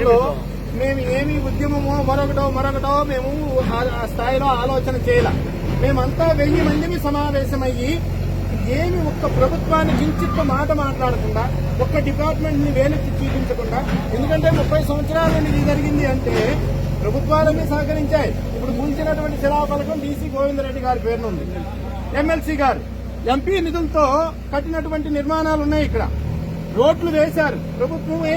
గతంలో మేము ఏమి ఉద్యమమో మరొకటో మరొకటో మేము ఆ- స్థాయిలో ఆలోచన చేయాల. మేమంతా వెయ్యి మందిని సమావేశమయ్యి ఏమి ఒక్క ప్రభుత్వాన్ని కించిత్ మాట మాట్లాడకుండా ఒక్క డిపార్ట్మెంట్ని వేలెత్తి చూపించకుండా ఎందుకంటే ముప్పై సంవత్సరాల నుండి ఇది జరిగింది అంటే ప్రభుత్వాలన్నీ సహకరించాయి. ఇప్పుడు కూల్చినటువంటి శిలాఫలకం డీసీ గోవిందరెడ్డి గారి పేరునుంది ఎమ్మెల్సీ గారు ఎంపీ నిధులతో కట్టినటువంటి నిర్మాణాలు ఉన్నాయి ఇక్కడ. రోడ్లు వేశారు. ప్రభుత్వమే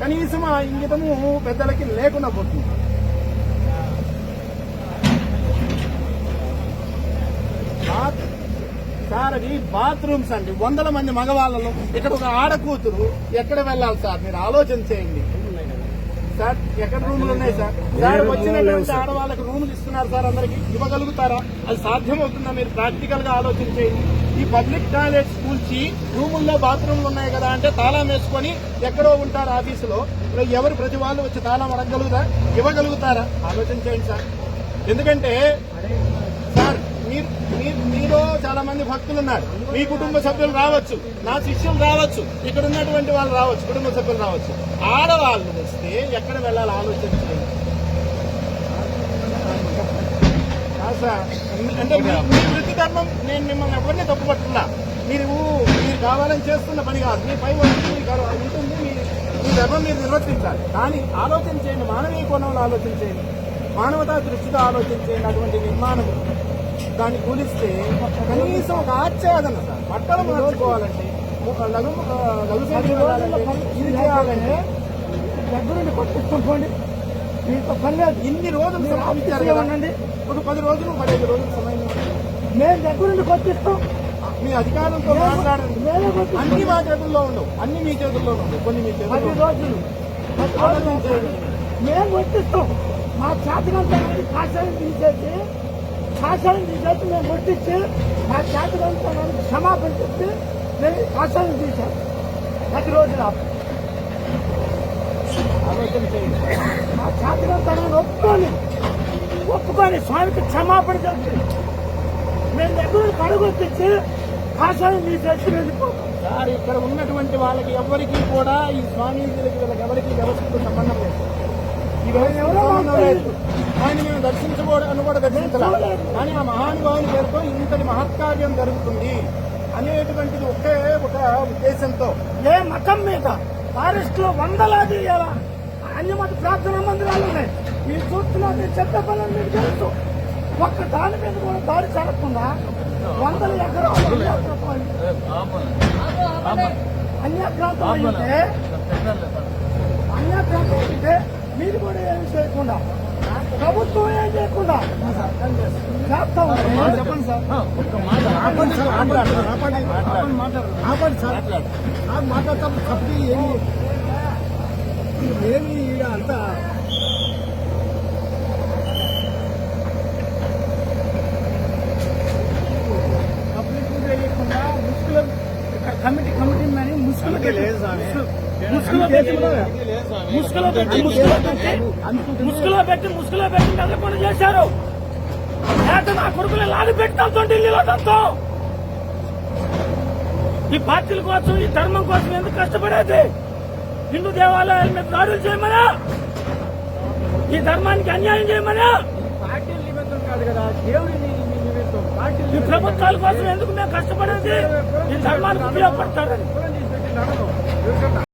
కనీసం ఆ ఇంగితము పెద్దలకి లేకుండా పోతుంది. సార్ అది బాత్రూమ్స్ అండి. వందల మంది మగవాళ్ళను ఇక్కడ ఒక ఆడ కూతురు ఎక్కడ వెళ్ళాలి సార్? మీరు ఆలోచన చేయండి. సార్ ఎక్కడ రూములు ఉన్నాయి సార్? సార్ వచ్చినటువంటి ఆడవాళ్ళకి రూములు ఇస్తున్నారు సార్ అందరికి. ఇవ్వగలుగుతారా? అది సాధ్యమవుతుందా? మీరు ప్రాక్టికల్గా ఆలోచన చేయండి. ఈ పబ్లిక్ టాయిలెట్ కూల్చి రూముల్లో బాత్రూమ్లు ఉన్నాయి కదా అంటే తాళం వేసుకొని ఎక్కడో ఉంటారు ఆఫీసులో. ఇప్పుడు ఎవరు ప్రతి వాళ్ళు వచ్చి తాళం అడగలుగుతా ఇవ్వగలుగుతారా? ఆలోచన చేయండి సార్. ఎందుకంటే సార్ మీరు మీరు మీలో చాలా మంది భక్తులు ఉన్నారు. మీ కుటుంబ సభ్యులు రావచ్చు. నా శిష్యులు రావచ్చు. ఇక్కడ ఉన్నటువంటి వాళ్ళు రావచ్చు. కుటుంబ సభ్యులు రావచ్చు. ఆడవాళ్ళు వస్తే ఎక్కడ వెళ్ళాలి ఆలోచించండి కాదు సార్ అంటే మీ- వృత్తి ధర్మం నేను మిమ్మల్ని ఎవరిని తప్పుపట్టున్నా మీరు మీరు కావాలని చేస్తున్న పని కాదు. మీ పై వచ్చి మీకు ఉంటుంది. మీ మీ ధర్మం మీరు నిర్వర్తించాలి. కానీ ఆలోచన చేయండి. మానవీయ కోణంలో ఆలోచన చేయండి. మానవతా దృష్టితో ఆలోచన చేయండి. అటువంటి నిర్మాణం దాన్ని కూలిస్తే కనీసం ఒక ఆచ్ఛాదన సార్. బట్టలు మార్చుకోవాలంటే ఒక లఘు లఘు ఇది చేయాలంటే దగ్గరుండి కొట్టించుకోండి మీకు పని లేదు ఇన్ని రోజులు ఉండండి. ఒక పది రోజులు పదిహేను రోజులు సమయం. మేము దగ్గరుండి కొట్టిస్తాం. మీ అధికారంతో మాట్లాడండి. అన్ని మా చేతుల్లో ఉండవు. అన్ని మీ చేతుల్లో ఉండవు. కొన్ని మీ చేతుల్లో రోజులు. మేము కొట్టిస్తాం. మా చేతకంతా కాషాయం తీసేసి కాషాయం తీసేసి మేము కొట్టించి మా చేతకంతా క్షమాపణ చెప్పి మేము కాషాయం తీసాం. పది రోజులు ఆపు. ఆలోచన చేయండి మా చేతకంతా ఒప్పుకొని ఒప్పుకొని స్వామికి క్షమాపణ చెప్పి మేము దగ్గర కడుగొట్టించి కాషాయం తీసేసి వెళ్ళిపోతాం సార్ ఇక్కడ ఉన్నటువంటి వాళ్ళకి ఎవరికి కూడా ఈ స్వామీజీలకి వీళ్ళకి ఎవరికి వ్యవస్థతో సంబంధం లేదు. ఆయన మేము దర్శించకూడదు కూడా దర్శించాలి కానీ ఆ మహానుభావుని పేరుతో ఇంతటి మహత్కార్యం జరుగుతుంది అనేటువంటిది ఒకే ఒక ఉద్దేశంతో. ఏ మతం మీద ఫారెస్ట్లో వందలాది అన్యమత ప్రార్థనా మందిరాలు ఉన్నాయి. మీరు చూస్తున్నారు చెత్త పనులు మీకు తెలుసు. ఒక్క దాని మీద కూడా దాడి జరగకుండా వందల ఎకరాలు అన్యాక్రాంతం అయితే అన్యాక్రాంతం అయితే మీరు కూడా ఏం చేయకుండా ప్రభుత్వం ఏం చేయకుండా చేస్తా ఉంటే చెప్పండి సార్ ఆపండి సార్ ఆపండి ఆపండి ఆపండి సార్ మాట్లాడతాం తప్పి ఏమి ఏమి అంతా పబ్లిక్ తెలియకుండా ముసుగులో కమిటీ కమిటీ అని ముసుగులో పెట్టి ముసుగులో పెట్టి ముసుగులో పెట్టి ముసుగులో పెట్టి ముసుగులో పెట్టి ముసుగులో పెట్టి చేశారు. లేక నా కొడుకులు పెట్టడంతో ఢిల్లీలో ఈ పార్టీల కోసం ఈ ధర్మం కోసం ఎందుకు కష్టపడేది? హిందూ దేవాలయాల మీద దాడులు చేయమనా? ఈ ధర్మానికి అన్యాయం చేయమనా? పార్టీల నిమిత్తం కాదు కదా దేవుడి ఈ ప్రభుత్వాల కోసం ఎందుకు మేము కష్టపడేది? ఈ ధర్మానికి ఉపయోగపడతారని.